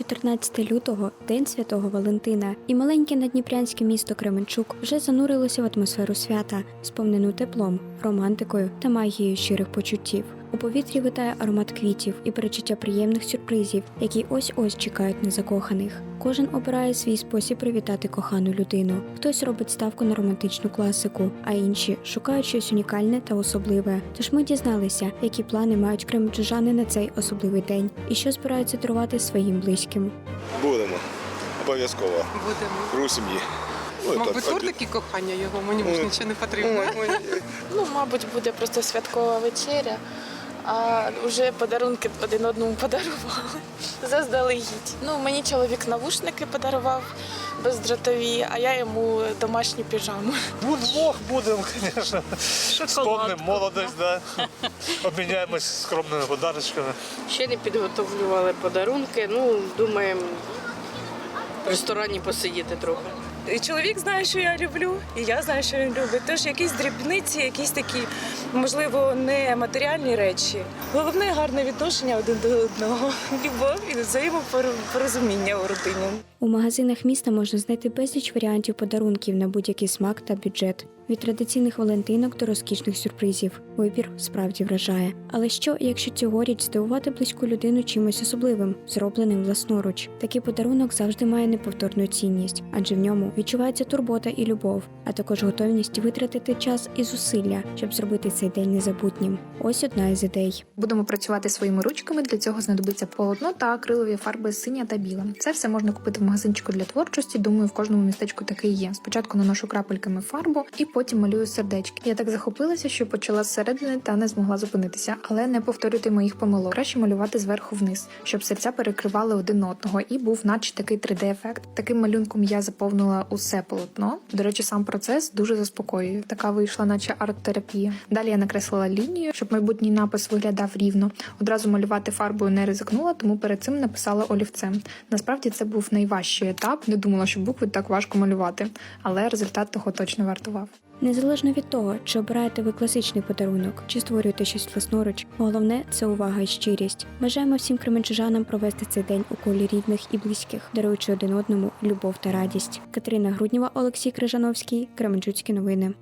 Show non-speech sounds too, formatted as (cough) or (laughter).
14 лютого, День Святого Валентина, і маленьке надніпрянське місто Кременчук вже занурилося в атмосферу свята, сповнену теплом, романтикою та магією щирих почуттів. У повітрі витає аромат квітів і перечуття приємних сюрпризів, які ось ось чекають на закоханих. Кожен обирає свій спосіб привітати кохану людину. Хтось робить ставку на романтичну класику, а інші шукають щось унікальне та особливе. Тож ми дізналися, які плани мають кременчужани на цей особливий день і що збираються дарувати своїм близьким. Будемо. Обов'язково. Будемо. Сім'ї. Мабуть, так, тортик кохання його, мені більше нічого не потрібно. Ну, мабуть, буде просто святкова вечеря, а вже подарунки один одному подарували заздалегідь. Ну, мені чоловік навушники подарував бездротові, а я йому домашні піжами. Вдвох будемо, звісно. Вспомнимо молодість, да. обміняємось скромними подарочками. Ще не підготовлювали подарунки. Ну, думаємо, в ресторані посидіти трохи. І чоловік знає, що я люблю, і я знаю, що він любить. Тож якісь дрібниці, якісь такі, можливо, не матеріальні речі. Головне гарне відношення один до одного, (laughs) любов і взаємопорозуміння у родині. У магазинах міста можна знайти безліч варіантів подарунків на будь-який смак та бюджет. Від традиційних валентинок до розкішних сюрпризів. Вибір справді вражає. Але що, якщо цьогоріч здивувати близьку людину чимось особливим, зробленим власноруч? Такий подарунок завжди має неповторну цінність, адже в ньому відчувається турбота і любов, а також готовність витратити час і зусилля, щоб зробити цей день незабутнім. Ось одна із ідей. Будемо працювати своїми ручками. Для цього знадобиться полотно та акрилові фарби синя та біла. Це все можна купити в магазинчику для творчості. Думаю, в кожному містечку таке є. Спочатку наношу крапельками фарбу і потім малюю сердечки. Я так захопилася, що почала зсередини та не змогла зупинитися, але не повторюйте моїх помилок. Краще малювати зверху вниз, щоб серця перекривали один одного, і був наче такий 3D-ефект. Таким малюнком я заповнила усе полотно. До речі, сам процес дуже заспокоює. Така вийшла, наче арт-терапія. Далі я накреслила лінію, щоб майбутній напис виглядав рівно. Одразу малювати фарбою не ризикнула, тому перед цим написала олівцем. Насправді це був найважчий етап. Не думала, що букви так важко малювати, але результат того точно вартував. Незалежно від того, чи обираєте ви класичний подарунок, чи створюєте щось власноруч, головне це увага і щирість. Бажаємо всім кременчужанам провести цей день у колі рідних і близьких, даруючи один одному любов та радість. Катерина Груднєва, Олексій Крижановський, Кременчуцькі новини.